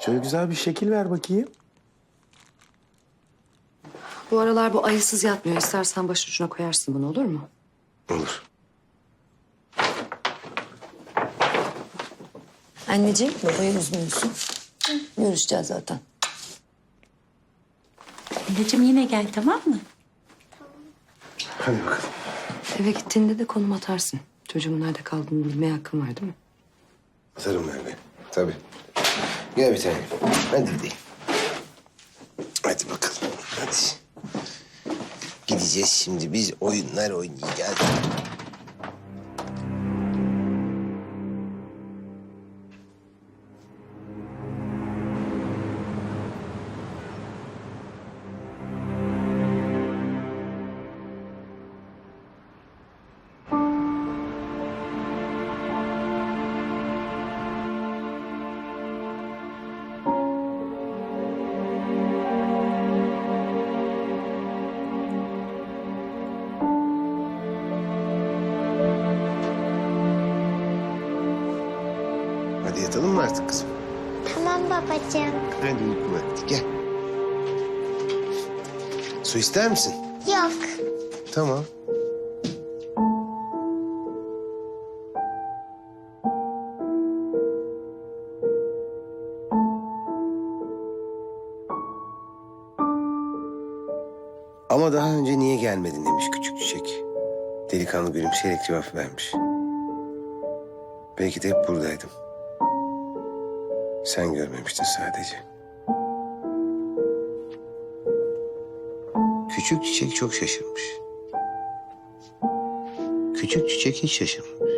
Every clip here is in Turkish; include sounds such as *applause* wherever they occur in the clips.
Şöyle güzel bir şekil ver bakayım. Bu aralar bu ayısız yatmıyor. İstersen başucuna koyarsın bunu olur mu? Olur. Anneciğim babayı üzmüyorsun. Görüşeceğiz zaten. Anneciğim yine gel tamam mı? Hadi bakalım. Eve gittiğinde de konum atarsın. Çocuğumun nerede kaldığını bilmeye hakkın var değil mi? Atarım Merve. Tabii. Gel bir tane. Hadi gidelim. Hadi bakalım. Hadi. Gideceğiz şimdi biz oyunlar oynayacağız. Yatalım mı artık kızım? Tamam babacığım. Hadi uyku vakti gel. Su ister misin? Yok. Tamam. Ama daha önce niye gelmedin demiş küçük çiçek. Delikanlı gülümseyerek cevap vermiş. Belki de hep buradaydım. Sen görmemiştin sadece. Küçük çiçek çok şaşırmış. Küçük çiçek hiç şaşırmamış.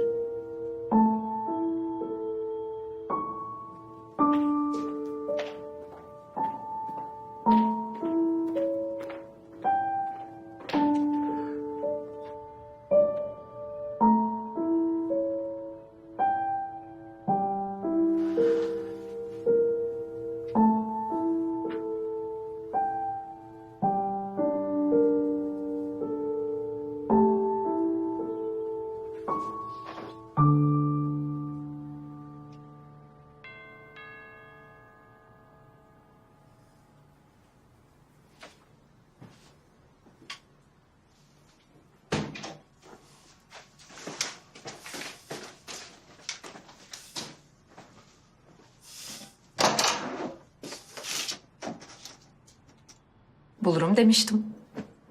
Bulurum demiştim.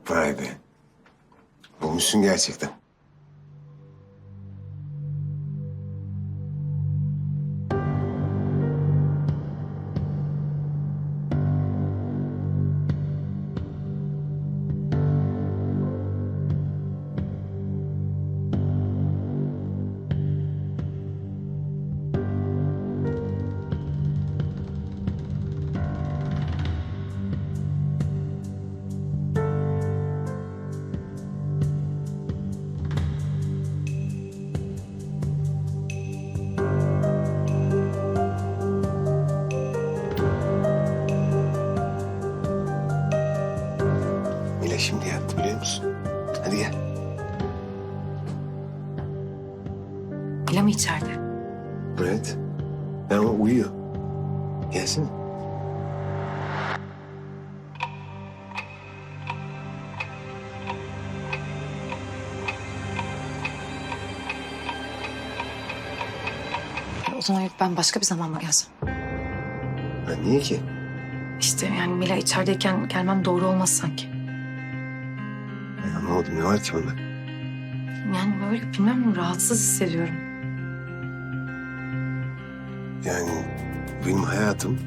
Vay be. Bulmuşsun gerçekten. Şimdi yattı biliyor musun? Hadi gel. Mila mı içeride? Evet. Ama uyuyor. Gelsin. O zaman yok ben başka bir zaman mı gelsem? Ha, niye ki? İşte yani Mila içerideyken gelmem doğru olmaz sanki. Ay, anlamadım ne var ki bunda? Yani böyle bilmem rahatsız hissediyorum. Yani benim hayatım...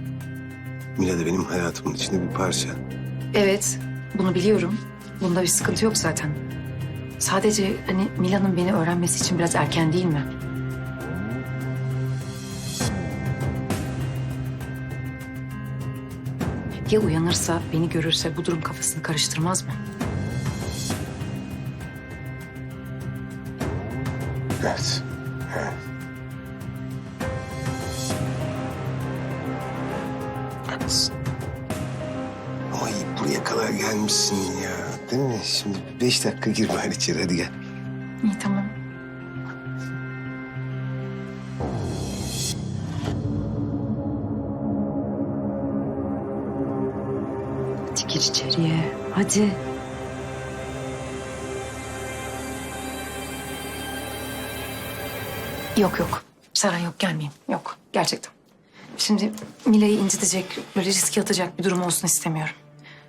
Mila da benim hayatımın içinde bir parça. Evet bunu biliyorum. Bunda bir sıkıntı yok zaten. Sadece hani Mila'nın beni öğrenmesi için biraz erken değil mi? Ya uyanırsa, beni görürse bu durum kafasını karıştırmaz mı? dert. He. Haklısın. Ama buraya kadar gelmişsin ya. Değil mi? Şimdi beş dakika gir bari içeri. Hadi gel. İyi tamam. Hadi gir içeriye. Hadi. Yok yok. Seren yok gelmeyeyim. Yok gerçekten. Şimdi Mila'yı incitecek, böyle riske atacak bir durum olsun istemiyorum.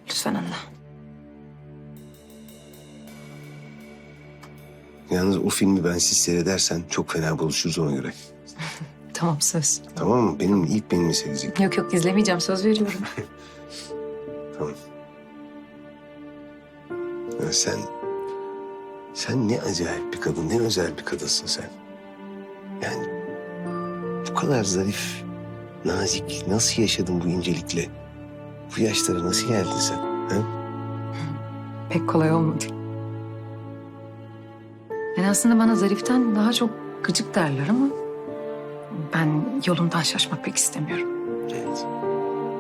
Lütfen anla. Yalnız o filmi bensiz seyredersen çok fena buluşuruz ona göre. *laughs* Tamam söz. Tamam mı? Benim ilk benimle seyredecek. Yok yok izlemeyeceğim söz veriyorum. *laughs* Tamam. Ya sen... Sen ne acayip bir kadın, ne özel bir kadınsın sen. Yani bu kadar zarif, nazik, nasıl yaşadın bu incelikle? Bu yaşlara nasıl geldin sen? Ha? Pek kolay olmadı. Yani aslında bana Zarif'ten daha çok gıcık derler ama... ...ben yolumdan şaşmak pek istemiyorum. Evet.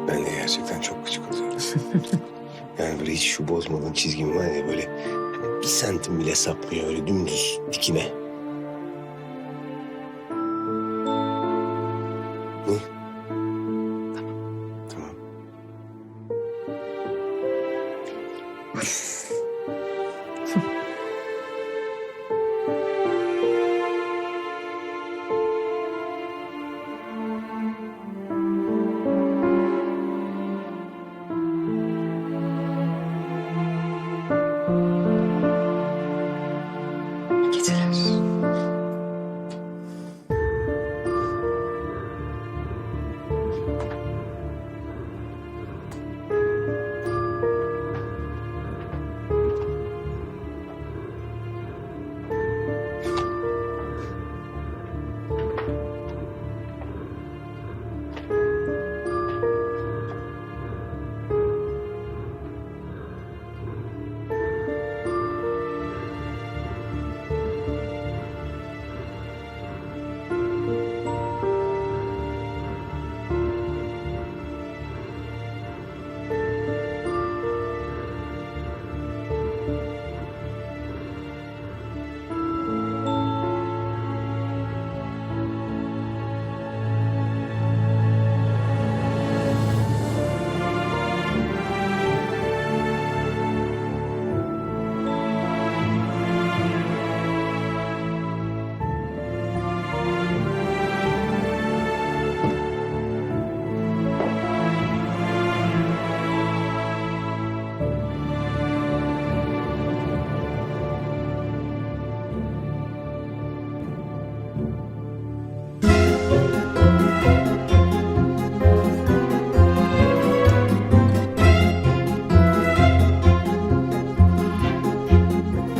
Ben de gerçekten çok küçük oluyorum. *laughs* yani böyle hiç şu bozmadığın çizgim var ya böyle bir santim bile sapmıyor öyle dümdüz dikine.